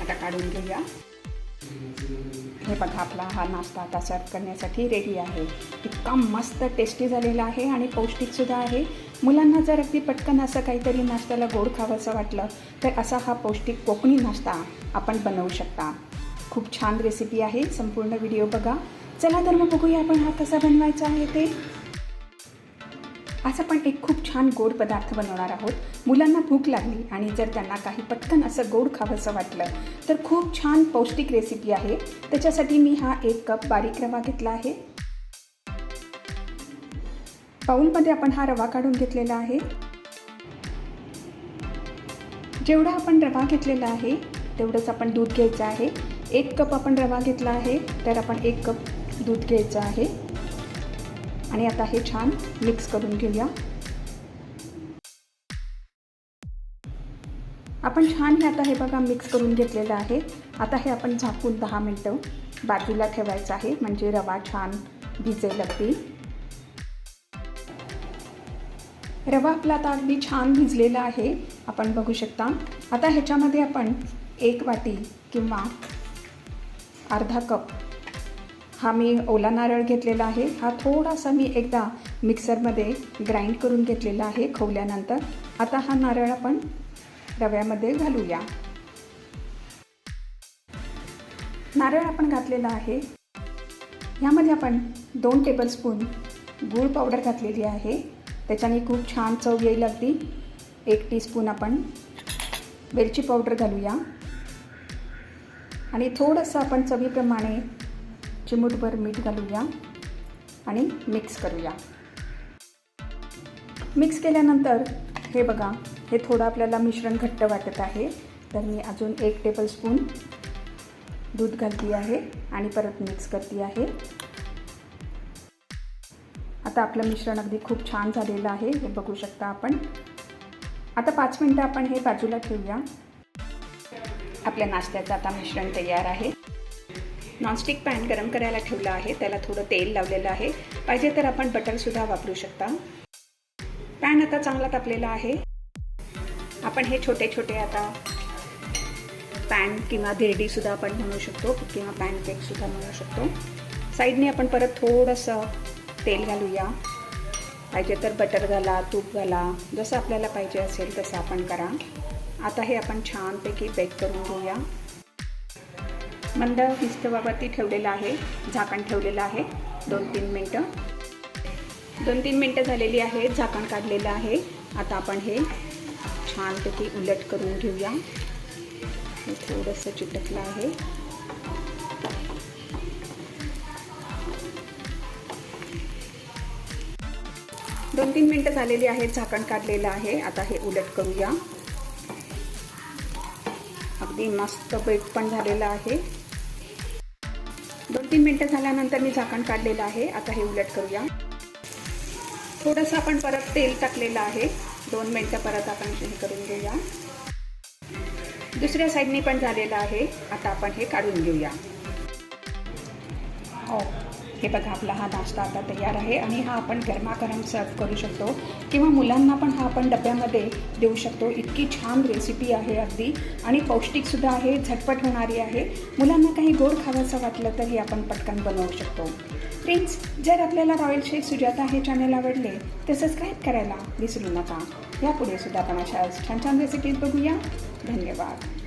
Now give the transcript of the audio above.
आता काढून घेऊया. हे बघा आपला हा नाश्ता आता सर्व करण्यासाठी रेडी आहे. इतका मस्त टेस्टी झालेला आहे आणि पौष्टिकसुद्धा आहे. मुलांना जर अगदी पटकन असं काहीतरी नाश्त्याला गोड खावंसं वाटलं तर असा हा पौष्टिक कोकणी नाश्ता आपण बनवू शकता. खूप छान रेसिपी आहे संपूर्ण व्हिडिओ बघा. चला तर मग बघूया आपण हा कसा बनवायचा आहे ते. आज आपण एक खूप छान गोड पदार्थ बनवणार आहोत. मुलांना भूक लागली आणि जर त्यांना काही पटकन असं गोड खावंसं वाटलं तर खूप छान पौष्टिक रेसिपी आहे. त्याच्यासाठी मी हा एक कप बारीक रवा घेतला आहे. बाऊलमध्ये आपण हा रवा काढून घेतलेला आहे. जेवढा आपण रवा घेतलेला आहे तेवढंच आपण दूध घ्यायचं आहे. एक कप आपण रवा घेतला आहे तर आपण एक कप दूध घ्यायचं आहे. आणि आता हे छान मिक्स करून घेऊया. आपण छान हे आता हे बघा मिक्स करून घेतलेलं आहे. आता हे आपण झाकून दहा मिनटं बाजूला ठेवायचं आहे. म्हणजे रवा छान भिजेल अगदी. रवा आपला आता अगदी छान भिजलेला आहे. आपण बघू शकता. आता ह्याच्यामध्ये आपण एक वाटी किंवा अर्धा कप हा मी ओला नारळ घेतलेला आहे. हा थोडासा मी एकदा मिक्सरमध्ये ग्राइंड करून घेतलेला आहे खवल्यानंतर. आता हा नारळ आपण रव्यामध्ये घालूया. नारळ आपण घातलेला आहे. ह्यामध्ये आपण दोन टेबलस्पून गूळ पावडर घातलेली आहे. त्याच्याने खूप छान चव येईल अगदी. एक टीस्पून आपण वेलची पावडर घालूया. आणि थोडंसं आपण चवीप्रमाणे चिमूटभर मीठ घालूया आणि मिक्स करूया. मिक्स केल्यानंतर हे बघा हे थोडं आपल्याला मिश्रण घट्ट वाटत आहे. तर मी अजून एक टेबलस्पून दूध घालती आहे आणि परत मिक्स करते आहे. आता आपलं मिश्रण अगदी खूप छान झालेलं आहे हे बघू शकता आपण. आता पाच मिनटं आपण हे बाजूला ठेवूया. आपल्या नाश्त्याचं आता मिश्रण तयार आहे. नॉनस्टिक पॅन गरम करायला ठेवलं आहे. त्याला थोडं तेल लावलेलं आहे. पाहिजे तर आपण बटरसुद्धा वापरू शकता. पॅन आता चांगला तापलेला आहे. आपण हे छोटे छोटे आता पॅन किंवा धिरडीसुद्धा आपण म्हणू शकतो किंवा पॅनकेकसुद्धा म्हणू शकतो. साईडने आपण परत थोडंसं तेल घालूया. पाहिजे तर बटर घाला तूप घाला. जसं आपल्याला पाहिजे असेल तसं आपण करा. आता हे आपण छानपैकी बेक करून घेऊया. मंद विस्तवावरती ठेवलेलं आहे. झाकण ठेवलेलं आहे. दोन तीन मिनटं. दोन तीन मिनटं झालेली आहे. झाकण काढलेलं आहे. आता आपण हे छानपैकी उलट करून घेऊया. हे थोडंसं चिटकलं आहे. दोन तीन मिनटं झालेली आहेत झाकण काढलेलं आहे. आता हे उलट करूया. अगदी मस्त बेट पण झालेलं आहे. दोन तीन मिनटं झाल्यानंतर मी झाकण काढलेलं आहे. आता हे उलट करूया. थोडंसं आपण परत तेल टाकलेलं आहे. दोन मिनटं परत आपण हे करून घेऊया. दुसऱ्या साईडने पण झालेलं आहे. आता आपण हे काढून घेऊया. हो. हे बघा आपला हा नाश्ता आता तयार आहे आणि हा आपण गरमागरम सर्व करू शकतो. किंवा मुलांना पण हा आपण डब्यामध्ये देऊ शकतो. इतकी छान रेसिपी आहे अगदी. आणि पौष्टिकसुद्धा आहे झटपट होणारी आहे. मुलांना काही गोड खावंसं वाटलं तर हे आपण पटकन बनवू शकतो. फ्रेंड्स जर आपल्याला रॉयल शेफ सुजाता हे चॅनल आवडले तर सबस्क्राईब करायला विसरू नका. यापुढे सुद्धा आपण अशा छान छान रेसिपीज बघूया. धन्यवाद.